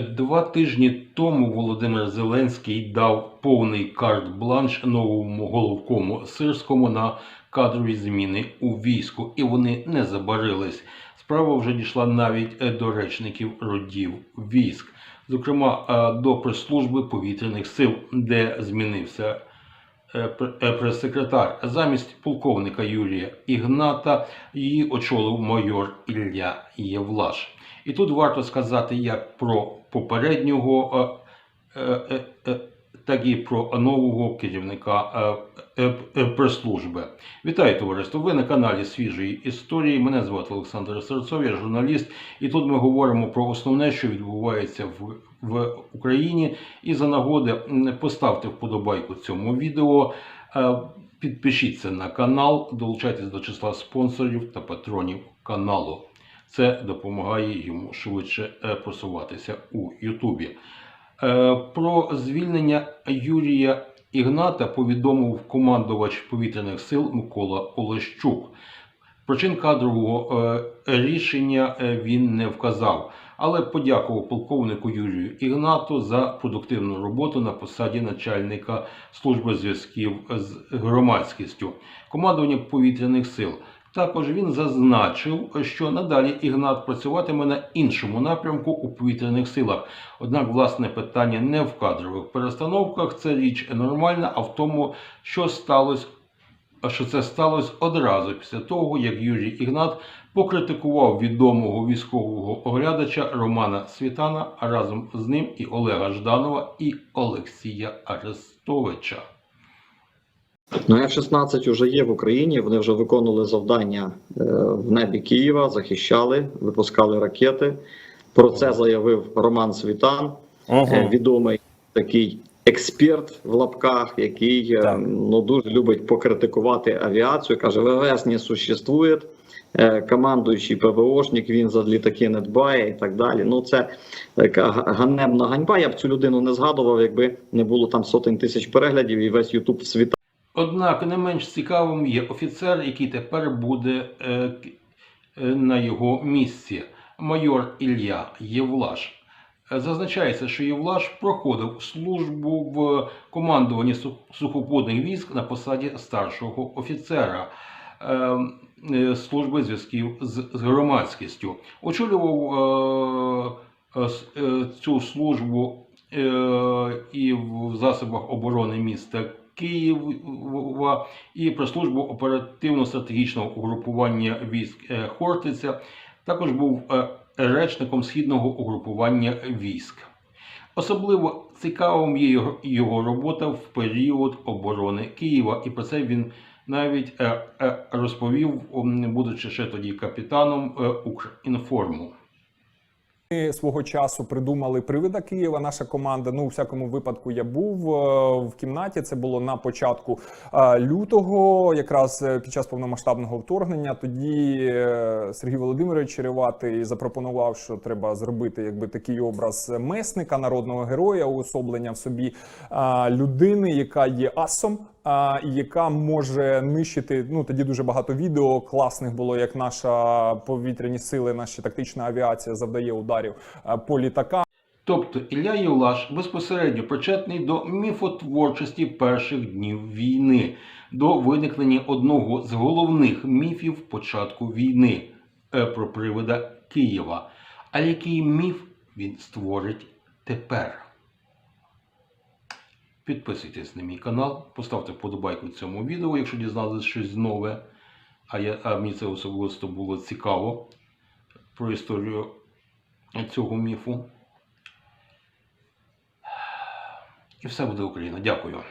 Два тижні тому Володимир Зеленський дав повний карт-бланш новому головкому Сирському на кадрові зміни у війську, і вони не забарились. Справа вже дійшла навіть е, до речників родів військ, зокрема е, до прес-служби повітряних сил, де змінився е, пр- прес-секретар. Замість полковника Юрія Ігната її очолив майор Ілля Євлаш. І тут варто сказати як про попереднього, е, е, е, так і про нового керівника прес-служби. Вітаю товариство! Ви на каналі Свіжої історії. Мене звати Олександр Серцов, я журналіст. І тут ми говоримо про основне, що відбувається в, в Україні. І за нагоди поставте вподобайку цьому відео. Підпишіться на канал, долучайтесь до числа спонсорів та патронів каналу. Це допомагає йому швидше е, просуватися у Ютубі. Е, Про звільнення Юрія Ігната повідомив командувач повітряних сил Микола Олещук. Причин кадрового е, рішення він не вказав, але подякував полковнику Юрію Ігнату за продуктивну роботу на посаді начальника служби зв'язків з громадськістю, командування повітряних сил. Також він зазначив, що надалі Ігнат працюватиме на іншому напрямку у повітряних силах. Однак, власне, питання не в кадрових перестановках, це річ нормальна, а в тому, що сталося, що це сталося одразу після того, як Юрій Ігнат покритикував відомого військового оглядача Романа Світана, разом з ним і Олега Жданова і Олексія Арестовича. Ну, F-16 вже є в Україні. Вони вже виконували завдання е, в небі Києва, захищали, випускали ракети. Про це заявив Роман Світан, е, відомий такий експерт в лапках, який е, Так. ну дуже любить покритикувати авіацію. каже, ВВС не существує. Командуючий ПВОшник, він за літаки не дбає і так далі. Ну це така ганебна ганьба. Я б цю людину не згадував, якби не було там сотень тисяч переглядів і весь Ютуб світ. Однак не менш цікавим є офіцер, який тепер буде е, е, на його місці. Майор Ілля Євлаш. Е, Зазначається, що Євлаш проходив службу в командуванні су- сухопутних військ на посаді старшого офіцера е, е, служби зв'язків з, громадськістю. Очолював цю службу і в засобах оборони міста Києва і про службу оперативно-стратегічного угрупування військ е, Хортиця. Також був е, речником східного угрупування військ. Особливо цікавим є його- робота в період оборони Києва, і про це він навіть е, розповів, будучи ще тоді капітаном Укрінформу. Ми свого часу придумали привида Києва. Наша команда. Ну, у всякому випадку, я був е, в кімнаті. Це було на початку е, лютого, якраз е, під час повномасштабного вторгнення. Тоді Сергій Володимирович Череватий запропонував, що треба зробити якби такий образ месника, народного героя, уособлення в собі людини, яка є асом. Яка може нищити ну тоді дуже багато відео класних було, як наша повітряні сили, наша тактична авіація завдає ударів по літакам. Тобто Ілля Євлаш безпосередньо причетний до міфотворчості перших днів війни, до виникнення одного з головних міфів початку війни про привида Києва. А який міф він створить тепер? Підписуйтесь на мій канал, поставте вподобайку цьому відео, якщо дізналися щось нове. А, я, а мені це особисто було цікаво про історію цього міфу. І все буде Україна. Дякую.